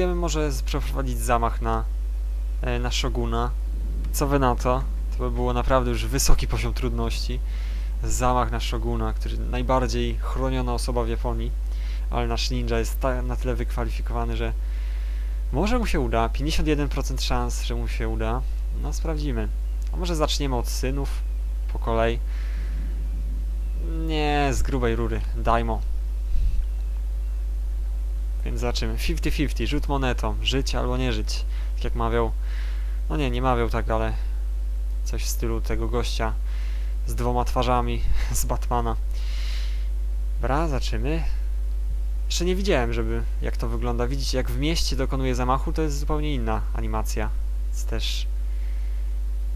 Spróbujemy może przeprowadzić zamach na, e, na Shoguna. Co wy na to? To by było naprawdę już wysoki poziom trudności. Zamach na Shoguna, który najbardziej chroniona osoba w Japonii. Ale nasz ninja jest na tyle wykwalifikowany, że może mu się uda. 51% szans, że mu się uda. No sprawdzimy. A może zaczniemy od synów po kolei. Nie, z grubej rury. Dajmo. Więc zobaczymy. 50-50, rzut monetą. Żyć albo nie żyć. Tak jak mawiał. No nie, nie mawiał tak, ale coś w stylu tego gościa z dwoma twarzami z Batmana. Dobra, zaczymy. Jeszcze nie widziałem, żeby jak to wygląda. Widzicie, jak w mieście dokonuje zamachu, to jest zupełnie inna animacja. Więc też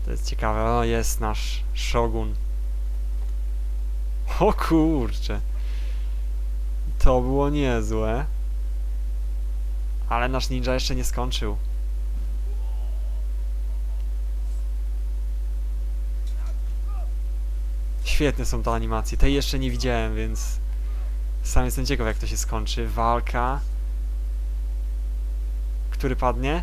to jest ciekawe. O, jest nasz Shogun. O kurcze. To było niezłe. Ale nasz ninja jeszcze nie skończył. Świetne są te animacje. Tej jeszcze nie widziałem, więc sam jestem ciekaw jak to się skończy. Walka. Który padnie?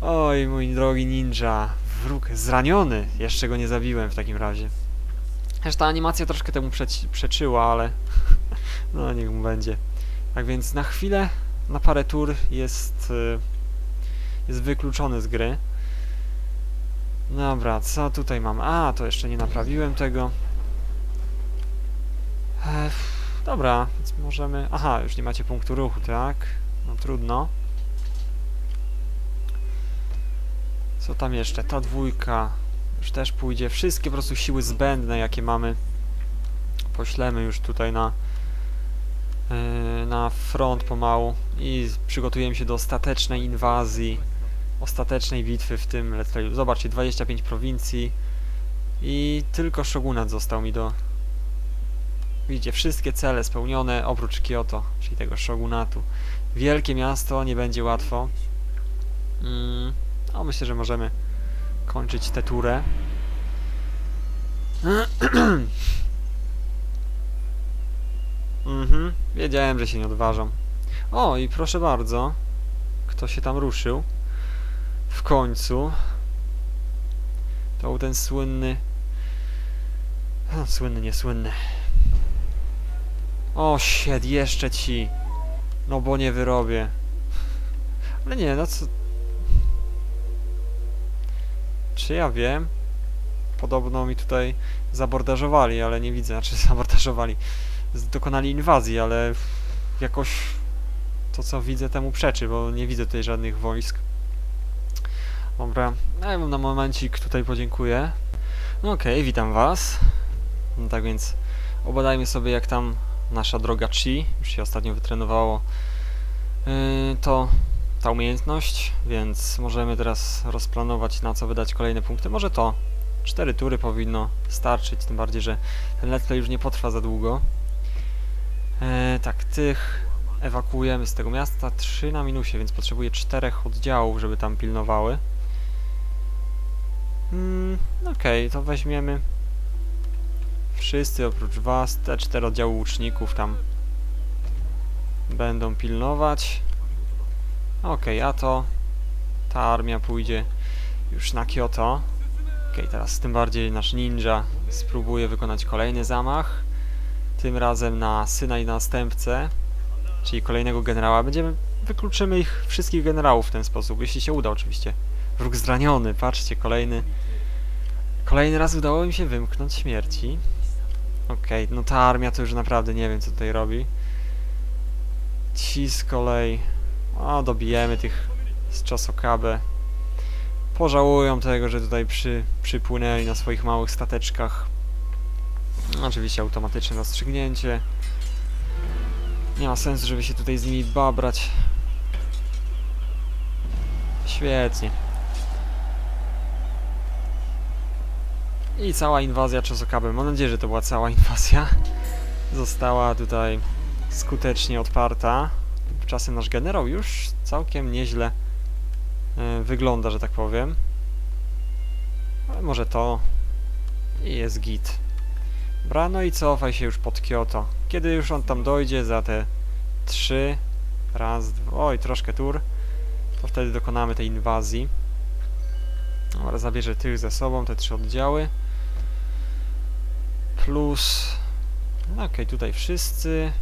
Oj, mój drogi ninja. Wróg zraniony. Jeszcze go nie zabiłem w takim razie. Ta animacja troszkę temu przeczyła, ale no niech mu będzie. Tak więc na chwilę, na parę tur jest, y, jest wykluczony z gry. Dobra, co tutaj mam? A, to jeszcze nie naprawiłem tego. Ech, dobra, więc możemy... Aha, już nie macie punktu ruchu, tak? No trudno. Co tam jeszcze? Ta dwójka już też pójdzie. Wszystkie po prostu siły zbędne, jakie mamy, poślemy już tutaj na, na front pomału i przygotujemy się do ostatecznej inwazji, ostatecznej bitwy w tym let's. Zobaczcie, 25 prowincji i tylko Shogunat został mi do... Widzicie, wszystkie cele spełnione oprócz Kyoto, czyli tego Shogunatu. Wielkie miasto, nie będzie łatwo. Mm, no myślę, że możemy kończyć tę turę. mhm, wiedziałem, że się nie odważą. O, i proszę bardzo, kto się tam ruszył? W końcu. To był ten słynny... A, słynny, niesłynny. O, shit, jeszcze ci. No bo nie wyrobię. Ale nie, no co... Czy ja wiem? Podobno mi tutaj zabordażowali, ale nie widzę, znaczy zabordażowali. Dokonali inwazji, ale jakoś to co widzę temu przeczy, bo nie widzę tutaj żadnych wojsk. Dobra, ja bym na momencik tutaj podziękuję. No okej, witam was. No tak więc obadajmy sobie jak tam nasza droga Chi, już się ostatnio wytrenowało yy, to ta umiejętność, więc możemy teraz rozplanować na co wydać kolejne punkty. Może to. Cztery tury powinno starczyć, tym bardziej, że ten let's play już nie potrwa za długo. E, tak, tych ewakuujemy z tego miasta. Trzy na minusie, więc potrzebuję czterech oddziałów, żeby tam pilnowały. Mm, Okej, to weźmiemy wszyscy oprócz was, te cztery oddziały łuczników tam będą pilnować. Okej, a to ta armia pójdzie już na Kyoto. Okej, teraz tym bardziej nasz ninja spróbuje wykonać kolejny zamach. Tym razem na syna i następcę, czyli kolejnego generała. Będziemy, wykluczymy ich wszystkich generałów w ten sposób, jeśli się uda oczywiście. Wróg zraniony, patrzcie, kolejny. Kolejny raz udało im się wymknąć śmierci. Okej, no ta armia to już naprawdę nie wiem co tutaj robi. Ci z kolei o, dobijemy tych z Czasokabe. Pożałują tego, że tutaj przy, przypłynęli na swoich małych stateczkach. Oczywiście automatyczne rozstrzygnięcie. Nie ma sensu, żeby się tutaj z nimi babrać. Świetnie. I cała inwazja Czasokabe. Mam nadzieję, że to była cała inwazja. Została tutaj skutecznie odparta. Tymczasem nasz generał już całkiem nieźle e, wygląda, że tak powiem. Ale może to i jest git. Dobra, no i cofaj się już pod Kyoto. Kiedy już on tam dojdzie za te trzy. Raz, dwa, oj, troszkę tur. To wtedy dokonamy tej inwazji. Dobra, zabierze tych ze sobą, te trzy oddziały. Plus... No okej, tutaj wszyscy.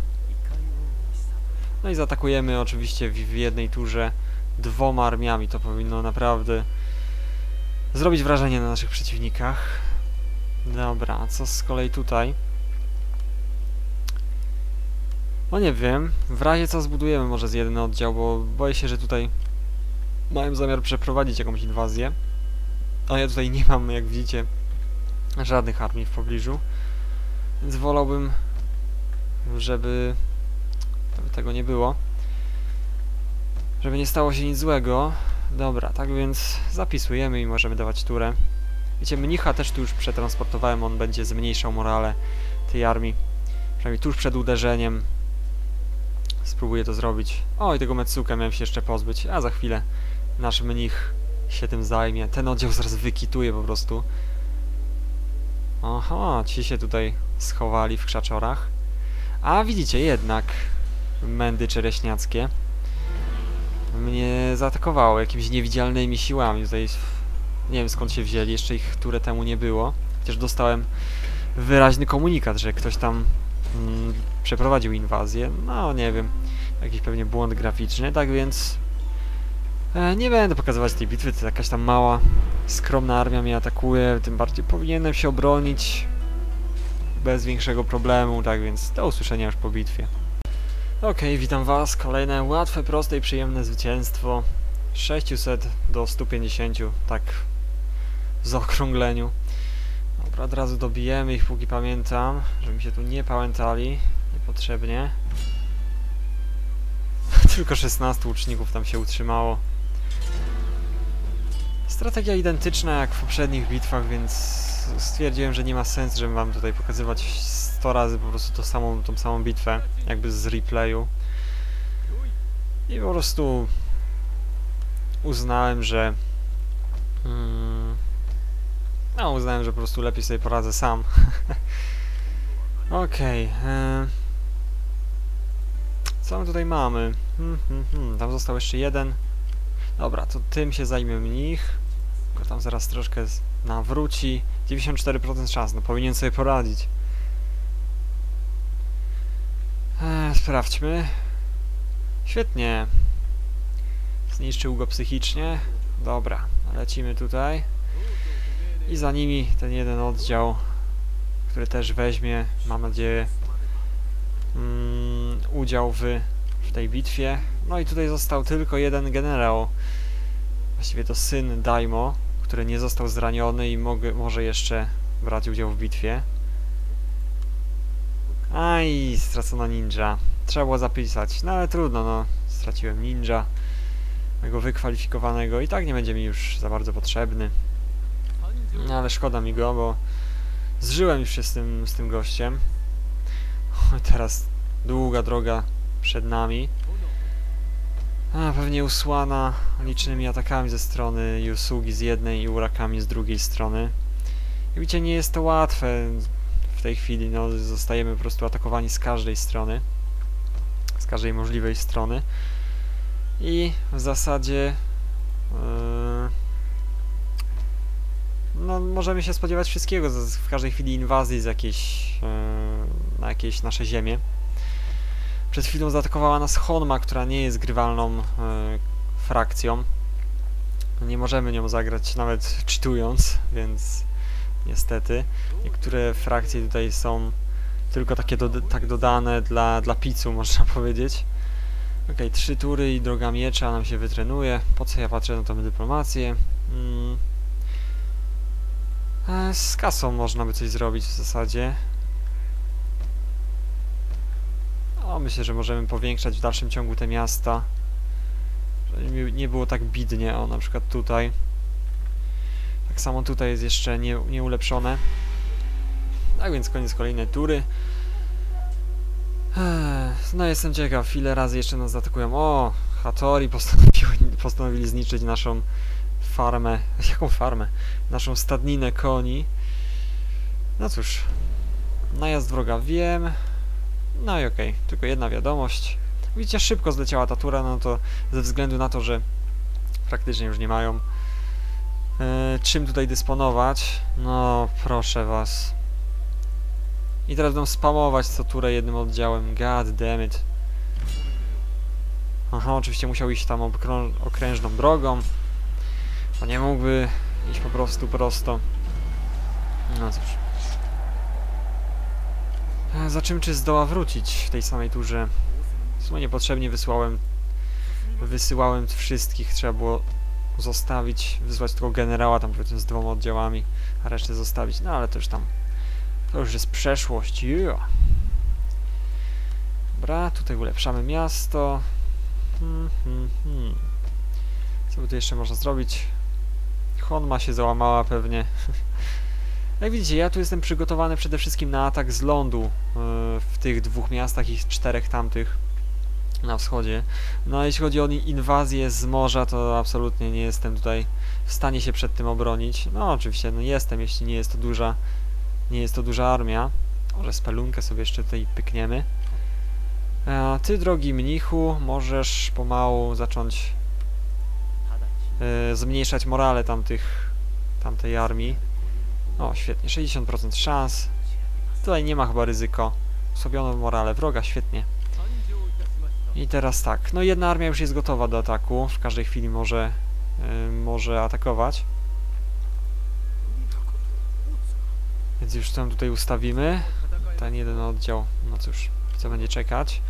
No i zaatakujemy oczywiście w, w jednej turze dwoma armiami. To powinno naprawdę zrobić wrażenie na naszych przeciwnikach. Dobra, co z kolei tutaj? No nie wiem, w razie co zbudujemy może z jeden oddział, bo boję się, że tutaj mają zamiar przeprowadzić jakąś inwazję. A ja tutaj nie mam, jak widzicie, żadnych armii w pobliżu. Więc wolałbym, żeby, żeby tego nie było. Żeby nie stało się nic złego. Dobra, tak więc zapisujemy i możemy dawać turę. Wiecie, mnicha też tu już przetransportowałem, on będzie zmniejszał morale tej armii. Przynajmniej tuż przed uderzeniem. Spróbuję to zrobić. O, i tego Metsuka miałem się jeszcze pozbyć, a za chwilę nasz mnich się tym zajmie. Ten oddział zaraz wykituje po prostu. Aha, ci się tutaj schowali w krzaczorach. A widzicie, jednak mędy czereśniackie mnie zaatakowały jakimiś niewidzialnymi siłami. Tutaj nie wiem skąd się wzięli, jeszcze ich turę temu nie było. Chociaż dostałem wyraźny komunikat, że ktoś tam mm, przeprowadził inwazję. No nie wiem, jakiś pewnie błąd graficzny, tak więc e, nie będę pokazywać tej bitwy, to jakaś tam mała, skromna armia mnie atakuje, tym bardziej powinienem się obronić bez większego problemu, tak więc do usłyszenia już po bitwie. Okej, okay, witam was, kolejne łatwe, proste i przyjemne zwycięstwo 600 do 150, tak zaokrągleniu. Dobra, od razu dobijemy ich, póki pamiętam, żeby mi się tu nie pamiętali niepotrzebnie. Tylko 16 łuczników tam się utrzymało. Strategia identyczna jak w poprzednich bitwach, więc stwierdziłem, że nie ma sensu, żebym wam tutaj pokazywać 100 razy po prostu tą samą, tą samą bitwę, jakby z replayu. I po prostu uznałem, że mm, no uznałem, że po prostu lepiej sobie poradzę sam. Okej. Okay, e, co my tutaj mamy? Hmm, hmm, hmm, tam został jeszcze jeden. Dobra, to tym się zajmie mnich. Go tam zaraz troszkę nawróci. 94% szans, no powinien sobie poradzić. Eee, sprawdźmy. Świetnie. Zniszczył go psychicznie. Dobra, lecimy tutaj. I za nimi ten jeden oddział, który też weźmie, mam nadzieję, mm, udział w, w tej bitwie. No i tutaj został tylko jeden generał. Właściwie to syn Daimo, który nie został zraniony i może jeszcze brać udział w bitwie. Aj, stracono ninja. Trzeba było zapisać, no ale trudno, no. Straciłem ninja. Mego wykwalifikowanego i tak nie będzie mi już za bardzo potrzebny. No ale szkoda mi go, bo zżyłem już się z tym, z tym gościem. Teraz długa droga przed nami. A, pewnie usłana licznymi atakami ze strony Yusugi z jednej i urakami z drugiej strony. Jak widzicie, nie jest to łatwe w tej chwili, no zostajemy po prostu atakowani z każdej strony. Z każdej możliwej strony. I w zasadzie... Yy, no, możemy się spodziewać wszystkiego, w każdej chwili inwazji z jakiejś, yy, na jakieś nasze ziemie. Przed chwilą zaatakowała nas Honma, która nie jest grywalną yy, frakcją. Nie możemy nią zagrać nawet czytując, więc niestety. Niektóre frakcje tutaj są tylko takie do, tak dodane dla, dla picu, można powiedzieć. Ok, trzy tury i droga miecza nam się wytrenuje. Po co ja patrzę na tą dyplomację? Mm. E, z kasą można by coś zrobić w zasadzie. O, myślę, że możemy powiększać w dalszym ciągu te miasta. Żeby nie było tak bidnie, o, na przykład tutaj. Tak samo tutaj jest jeszcze nie, nieulepszone. Tak więc koniec kolejnej tury. No jestem ciekaw, ile razy jeszcze nas zaatakują. O, postanowili, postanowili zniszczyć naszą farmę. Jaką farmę? Naszą stadninę koni. No cóż, najazd wroga wiem. No i okej, okay. tylko jedna wiadomość. widzicie, szybko zleciała ta tura, no to ze względu na to, że praktycznie już nie mają e, czym tutaj dysponować. No, proszę was. I teraz będą spamować co turę jednym oddziałem. God damn it. Aha, oczywiście musiał iść tam okrężną drogą. Bo nie mógłby iść po prostu prosto. No cóż. E, Za czym czy zdoła wrócić w tej samej turze? W sumie niepotrzebnie wysłałem wysyłałem wszystkich, trzeba było zostawić, wysłać tylko generała tam powiedzmy z dwoma oddziałami, a resztę zostawić, no ale to już tam to już jest przeszłość, yeah. Dobra, tutaj ulepszamy miasto. Hmm, hmm, hmm. Co by tu jeszcze można zrobić? Honma się załamała pewnie. Jak widzicie, ja tu jestem przygotowany przede wszystkim na atak z lądu yy, w tych dwóch miastach i czterech tamtych na wschodzie. No a jeśli chodzi o inwazję z morza, to absolutnie nie jestem tutaj w stanie się przed tym obronić. No oczywiście, no jestem, jeśli nie jest to duża, nie jest to duża armia. Może spelunkę sobie jeszcze tutaj pykniemy. A ty, drogi mnichu, możesz pomału zacząć e, zmniejszać morale tamtych, tamtej armii. O, świetnie, 60% szans. Tutaj nie ma chyba ryzyko. Osłabiono morale wroga, świetnie. I teraz tak, no jedna armia już jest gotowa do ataku, w każdej chwili może, y, może atakować. Więc już tam tutaj ustawimy. Ten jeden oddział, no cóż, co będzie czekać.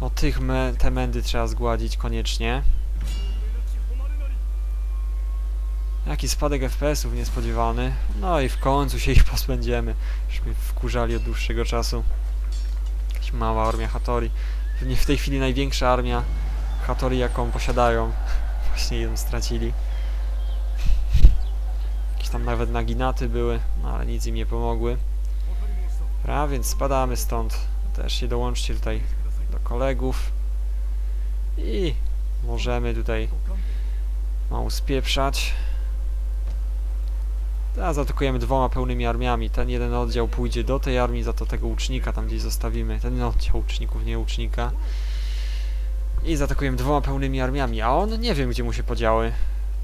No tych me, te mędy trzeba zgładzić koniecznie. Jaki spadek FPS-ów niespodziewany. No i w końcu się ich pozbędziemy. Już mnie wkurzali od dłuższego czasu. Jakaś mała armia Hattori. Pewnie w tej chwili największa armia Hattori, jaką posiadają. Właśnie ją stracili. Jakieś tam nawet naginaty były, no ale nic im nie pomogły. Dobra, więc spadamy stąd. Też się dołączcie tutaj do kolegów. I możemy tutaj mało spieprzać. Teraz zaatakujemy dwoma pełnymi armiami. Ten jeden oddział pójdzie do tej armii, za to tego łucznika tam gdzieś zostawimy. Ten oddział łuczników, nie łucznika. I zaatakujemy dwoma pełnymi armiami. A on nie wiem, gdzie mu się podziały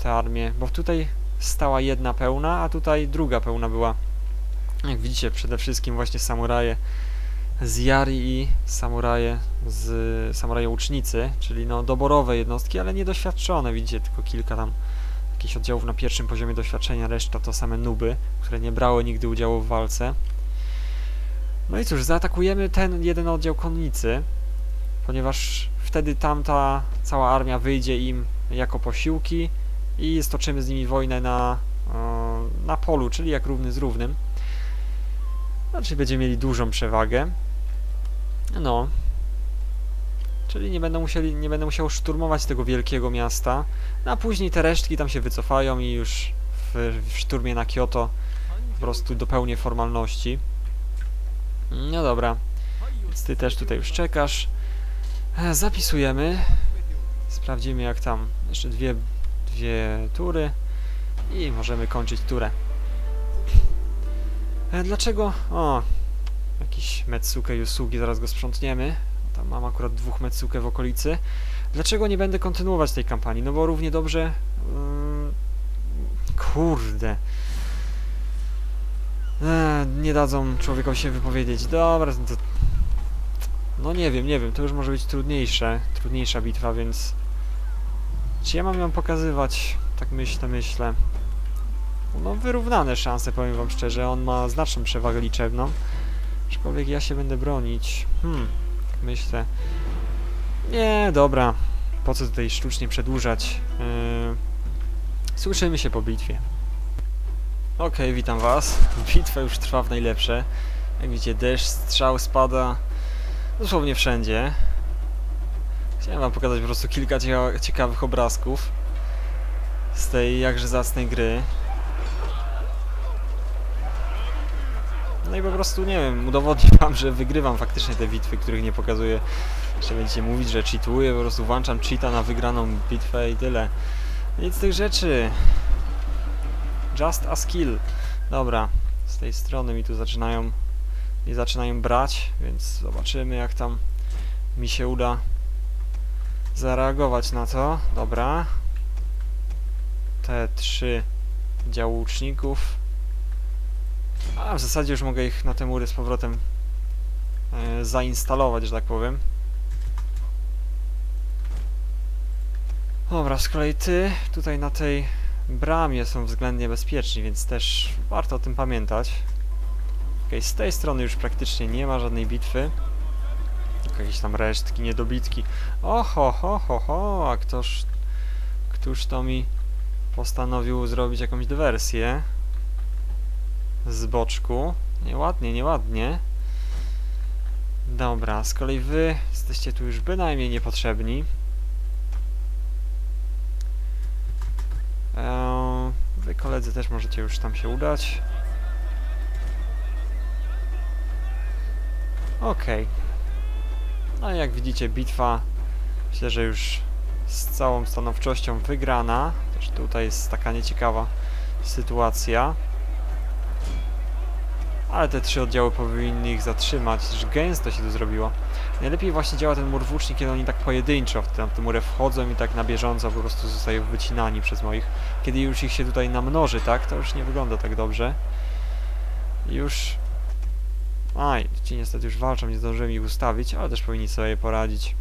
te armie, bo tutaj stała jedna pełna, a tutaj druga pełna była. Jak widzicie, przede wszystkim właśnie samuraje z Yari i samuraje z samuraje łucznicy, czyli no doborowe jednostki, ale niedoświadczone. Widzicie, tylko kilka tam jakichś oddziałów na pierwszym poziomie doświadczenia, reszta to same nuby, które nie brały nigdy udziału w walce. No i cóż, zaatakujemy ten jeden oddział konnicy, ponieważ wtedy tamta cała armia wyjdzie im jako posiłki i stoczymy z nimi wojnę na, na polu, czyli jak równy z równym. Znaczy będziemy mieli dużą przewagę. No. Czyli nie będą musieli, nie będę musiał szturmować tego wielkiego miasta. No a później te resztki tam się wycofają i już w, w szturmie na Kyoto po prostu dopełnię formalności. No dobra. Więc ty też tutaj już czekasz. E, Zapisujemy. Sprawdzimy jak tam. Jeszcze dwie, dwie tury. I możemy kończyć turę. E, Dlaczego? O, jakiś Metsuke Yusugi, zaraz go sprzątniemy. Tam mam akurat dwóch Metsuke w okolicy. Dlaczego nie będę kontynuować tej kampanii? No bo równie dobrze... ym, kurde. E, nie dadzą człowiekowi się wypowiedzieć. Dobra, no to... No nie wiem, nie wiem, to już może być trudniejsze, trudniejsza bitwa, więc... Czy ja mam ją pokazywać? Tak myślę, myślę. No wyrównane szanse, powiem wam szczerze, on ma znaczną przewagę liczebną. Aczkolwiek ja się będę bronić. Hmm, myślę. Nie, dobra. Po co tutaj sztucznie przedłużać? Yy... Słyszymy się po bitwie. Okej, witam was. Bitwa już trwa w najlepsze. Jak widzicie, deszcz, strzał spada dosłownie wszędzie. Chciałem wam pokazać po prostu kilka ciekawych obrazków z tej jakże zacnej gry. No i po prostu, nie wiem, udowodnię wam, że wygrywam faktycznie te bitwy, których nie pokazuję. Jeszcze będziecie mówić, że cheatuję, po prostu włączam cheata na wygraną bitwę i tyle. Nic z tych rzeczy. Just a skill. Dobra, z tej strony mi tu zaczynają, nie zaczynają brać, więc zobaczymy jak tam mi się uda zareagować na to. Dobra. Te trzy działu łuczników. A w zasadzie już mogę ich na te mury z powrotem e, zainstalować, że tak powiem. Dobra, z kolei ty tutaj na tej bramie są względnie bezpieczni, więc też warto o tym pamiętać. Okej, z tej strony już praktycznie nie ma żadnej bitwy. Tylko jakieś tam resztki, niedobitki. Oho, ho, ho, ho, a ktoż... Któż to mi postanowił zrobić jakąś dywersję? Z boczku. Nieładnie, nieładnie. Dobra, z kolei wy jesteście tu już bynajmniej niepotrzebni. Eee, wy koledzy też możecie już tam się udać. Okej. No i jak widzicie bitwa myślę, że już z całą stanowczością wygrana. Też tutaj jest taka nieciekawa sytuacja. Ale te trzy oddziały powinny ich zatrzymać, że gęsto się to zrobiło. Najlepiej właśnie działa ten mur włóczni, kiedy oni tak pojedynczo w tę, murę wchodzą i tak na bieżąco po prostu zostają wycinani przez moich. Kiedy już ich się tutaj namnoży, tak, to już nie wygląda tak dobrze. Już... Aj, ci niestety już walczą, nie zdążyłem ich ustawić, ale też powinni sobie poradzić.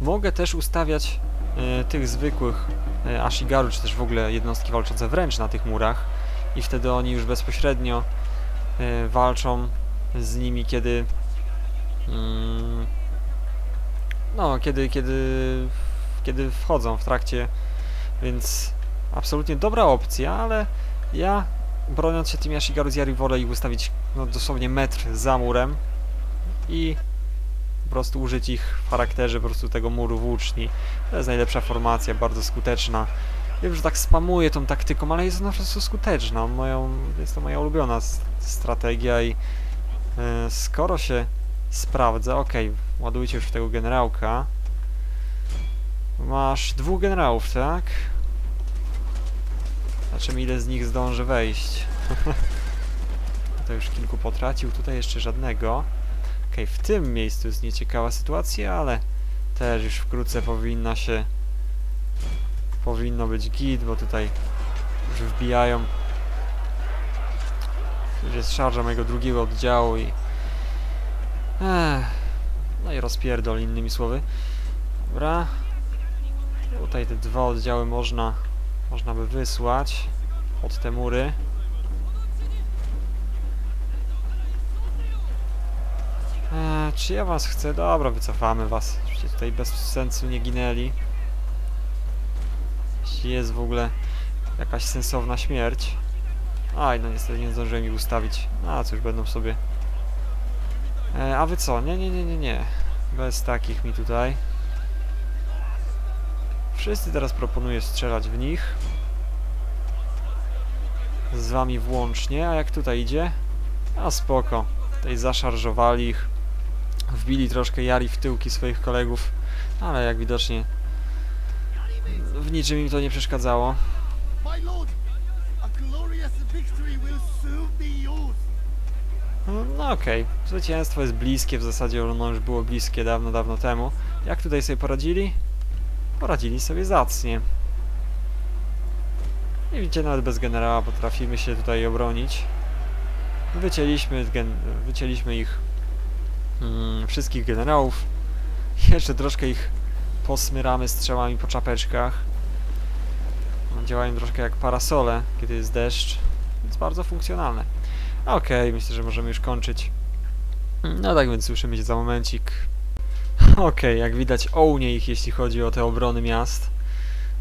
Mogę też ustawiać e, tych zwykłych e, Ashigaru, czy też w ogóle jednostki walczące wręcz na tych murach i wtedy oni już bezpośrednio e, walczą z nimi, kiedy mm, no, kiedy, kiedy kiedy wchodzą w trakcie, więc absolutnie dobra opcja, ale ja broniąc się tymi Ashigaru z wolę ich ustawić no, dosłownie metr za murem i po prostu użyć ich w charakterze po prostu tego muru włóczni. To jest najlepsza formacja, bardzo skuteczna. Wiem, że tak spamuję tą taktyką, ale jest ona prostu skuteczna. Moją, jest to moja ulubiona strategia i e, skoro się sprawdza, ok, ładujcie już tego generałka. Masz dwóch generałów, tak? Zobaczymy ile z nich zdąży wejść. to już kilku potracił, tutaj jeszcze żadnego. Okej, w tym miejscu jest nieciekawa sytuacja, ale też już wkrótce powinna się powinno być git, bo tutaj już wbijają już jest szarża mojego drugiego oddziału i Ech, no i rozpierdol innymi słowy dobra tutaj te dwa oddziały można można by wysłać pod te mury Eee, czy ja was chcę? Dobra, wycofamy was. Żebyście tutaj bez sensu nie ginęli. Jeśli jest w ogóle jakaś sensowna śmierć. Aj, no niestety nie zdążyłem ich ustawić. A, cóż, będą sobie... Eee, a wy co? Nie, nie, nie, nie, nie. Bez takich mi tutaj. Wszyscy teraz proponuję strzelać w nich. Z wami włącznie, a jak tutaj idzie? A spoko. Tutaj zaszarżowali ich. Wbili troszkę jari w tyłki swoich kolegów, ale jak widocznie w niczym im to nie przeszkadzało. No, No okej, zwycięstwo jest bliskie, w zasadzie ono już było bliskie dawno, dawno temu. Jak tutaj sobie poradzili? Poradzili sobie zacnie. I widzicie, nawet bez generała potrafimy się tutaj obronić. Wycięliśmy, gen wycięliśmy ich mm, wszystkich generałów. Jeszcze troszkę ich posmyramy strzałami po czapeczkach. No, Działają troszkę jak parasole, kiedy jest deszcz, więc bardzo funkcjonalne. Okej, myślę, że możemy już kończyć. No tak więc słyszymy się za momencik. Okej, jak widać ołnie ich, jeśli chodzi o te obrony miast.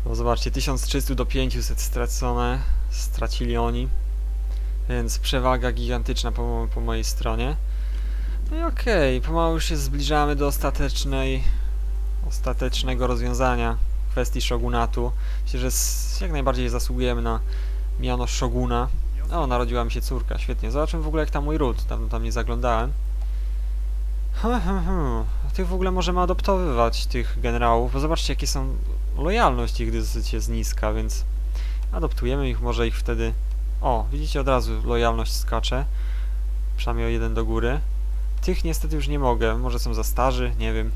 Bo zobaczcie, 1300 do 500 stracone, stracili oni. Więc przewaga gigantyczna po, po mojej stronie. No i okej, pomału już się zbliżamy do ostatecznej, ostatecznego rozwiązania kwestii shogunatu. Myślę, że jak najbardziej zasługujemy na miano shoguna. O, narodziła mi się córka, świetnie. Zobaczymy w ogóle jak tam mój ród, tam, tam nie zaglądałem. Hmm, hmm, hmm. Tych w ogóle możemy adoptowywać, tych generałów, bo zobaczcie jakie są... Lojalność ich dosyć jest niska, więc... Adoptujemy ich, może ich wtedy... O, widzicie od razu lojalność skacze. Przynajmniej o jeden do góry. Tych niestety już nie mogę, może są za starzy, nie wiem.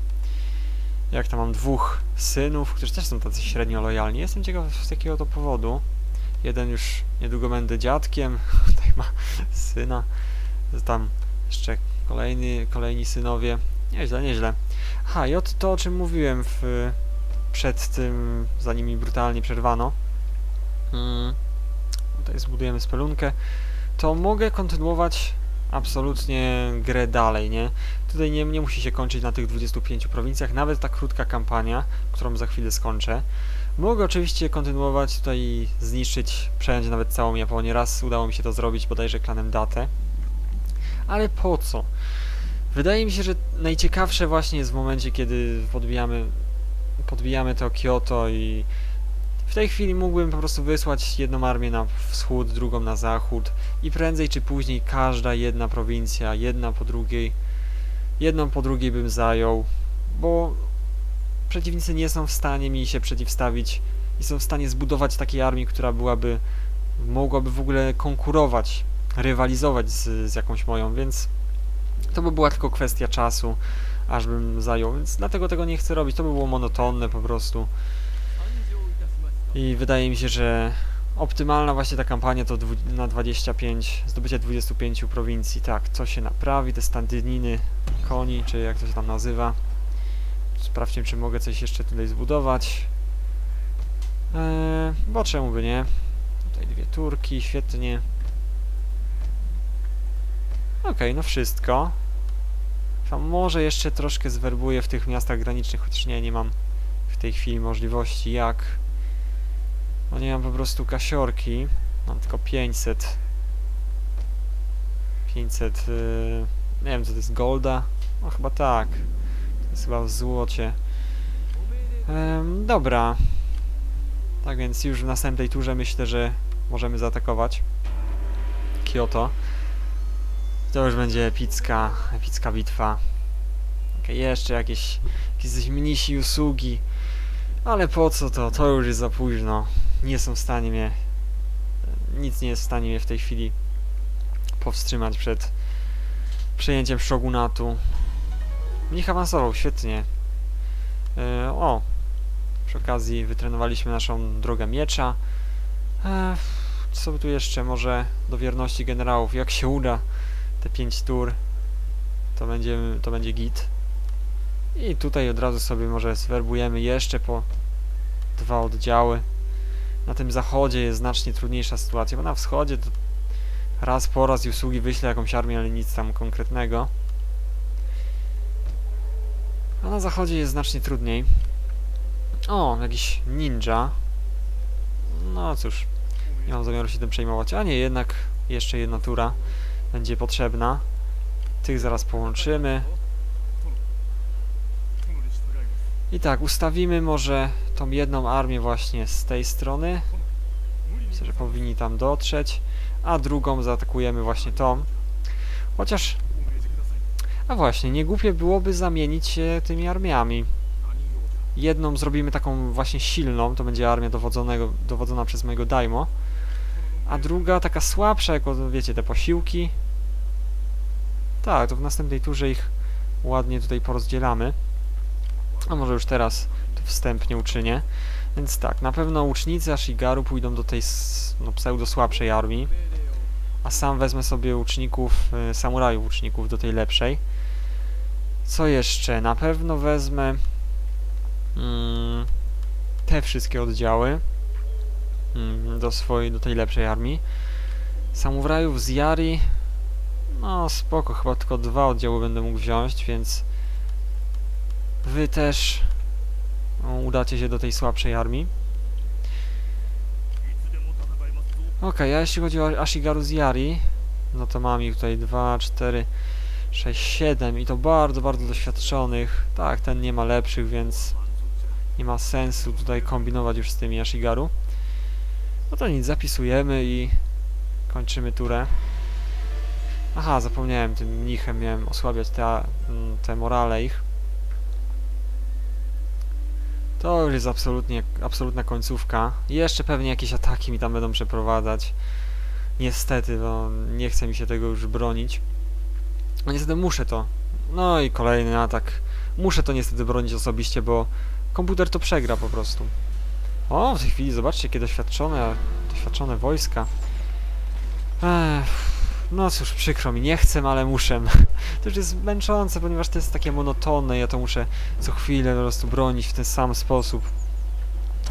Jak tam mam dwóch synów, którzy też są tacy średnio lojalni. Jestem ciekaw z jakiego to powodu. Jeden już niedługo będę dziadkiem, tutaj ma syna. Tam jeszcze kolejny, kolejni synowie. Nieźle, nieźle. Aha, i o t- to o czym mówiłem w, przed tym, zanim mi brutalnie przerwano. Mm, tutaj zbudujemy spelunkę. To mogę kontynuować absolutnie grę dalej, nie? Tutaj nie, nie musi się kończyć na tych 25 prowincjach, nawet ta krótka kampania, którą za chwilę skończę. Mogę oczywiście kontynuować tutaj i zniszczyć, przejąć nawet całą Japonię. Raz udało mi się to zrobić, bodajże klanem Datę. Ale po co? Wydaje mi się, że najciekawsze właśnie jest w momencie, kiedy podbijamy, podbijamy to Kyoto i w tej chwili mógłbym po prostu wysłać jedną armię na wschód, drugą na zachód i prędzej czy później każda jedna prowincja, jedna po drugiej, jedną po drugiej bym zajął, bo przeciwnicy nie są w stanie mi się przeciwstawić, nie są w stanie zbudować takiej armii, która byłaby, mogłaby w ogóle konkurować, rywalizować z, z jakąś moją, więc to by była tylko kwestia czasu, aż bym zajął, więc dlatego tego nie chcę robić, to by było monotonne po prostu. I wydaje mi się, że optymalna właśnie ta kampania to na 25, zdobycie 25 prowincji. Tak, co się naprawi, te standyniny koni, czy jak to się tam nazywa. Sprawdźmy, czy mogę coś jeszcze tutaj zbudować. Eee, bo czemu by nie? Tutaj dwie turki, świetnie. Okej, no wszystko. Tam może jeszcze troszkę zwerbuję w tych miastach granicznych, chociaż nie, nie mam w tej chwili możliwości jak. No nie mam po prostu kasiorki. Mam tylko 500. 500. Yy, nie wiem, co to jest golda? No chyba tak. To jest chyba w złocie. Em, dobra. Tak więc już w następnej turze myślę, że możemy zaatakować Kyoto. To już będzie epicka, epicka bitwa. Okej, jeszcze jakieś, jakieś mnisi usługi. Ale po co to? To już jest za późno. Nie są w stanie mnie... Nic nie jest w stanie mnie w tej chwili powstrzymać przed przejęciem shogunatu. Mnich awansował, świetnie. E, o! Przy okazji wytrenowaliśmy naszą drogę miecza. E, co tu jeszcze? Może do wierności generałów. Jak się uda te 5 tur, to będzie, to będzie git. I tutaj od razu sobie może zwerbujemy jeszcze po dwa oddziały. Na tym zachodzie jest znacznie trudniejsza sytuacja, bo na wschodzie to raz po raz i usługi wyślę jakąś armię, ale nic tam konkretnego. A na zachodzie jest znacznie trudniej. O, jakiś ninja. No cóż, nie mam zamiaru się tym przejmować. A nie, jednak jeszcze jedna tura będzie potrzebna. Tych zaraz połączymy. I tak, ustawimy może tą jedną armię właśnie z tej strony. Myślę, że powinni tam dotrzeć. A drugą zaatakujemy właśnie tą. Chociaż... A właśnie, nie głupie byłoby zamienić się tymi armiami. Jedną zrobimy taką właśnie silną, to będzie armia dowodzonego, dowodzona przez mojego Daimo. A druga taka słabsza, jako wiecie, te posiłki. Tak, to w następnej turze ich ładnie tutaj porozdzielamy. A może już teraz to wstępnie uczynię. Więc tak, na pewno łucznicy Ashigaru pójdą do tej no, pseudo słabszej armii. A sam wezmę sobie łuczników, y, samurajów łuczników do tej lepszej. Co jeszcze? Na pewno wezmę mm, te wszystkie oddziały mm, do swojej, do tej lepszej armii. Samurajów z Yari no spoko, chyba tylko dwa oddziały będę mógł wziąć, więc wy też udacie się do tej słabszej armii. Okej, a jeśli chodzi o Ashigaru z Yari, no to mam ich tutaj 2, 4, 6, 7 i to bardzo, bardzo doświadczonych. Tak, ten nie ma lepszych, więc nie ma sensu tutaj kombinować już z tymi Ashigaru. No to nic, zapisujemy i kończymy turę. Aha, zapomniałem, tym mnichem miałem osłabiać te, te morale ich. To już jest absolutnie, absolutna końcówka. Jeszcze pewnie jakieś ataki mi tam będą przeprowadzać. Niestety, bo nie chce mi się tego już bronić. No niestety muszę to. No i kolejny atak muszę to niestety bronić osobiście, bo komputer to przegra po prostu. O, w tej chwili zobaczcie, jakie doświadczone, doświadczone wojska. Ech, no cóż, przykro mi, nie chcę, ale muszę. To już jest męczące, ponieważ to jest takie monotonne, ja to muszę co chwilę po prostu bronić w ten sam sposób.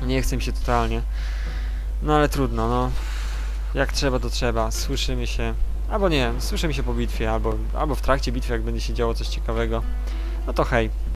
Nie chcę mi się totalnie. No ale trudno, no. Jak trzeba, to trzeba. Słyszymy się. Albo nie, słyszymy się po bitwie, albo, albo w trakcie bitwy, jak będzie się działo coś ciekawego. No to hej.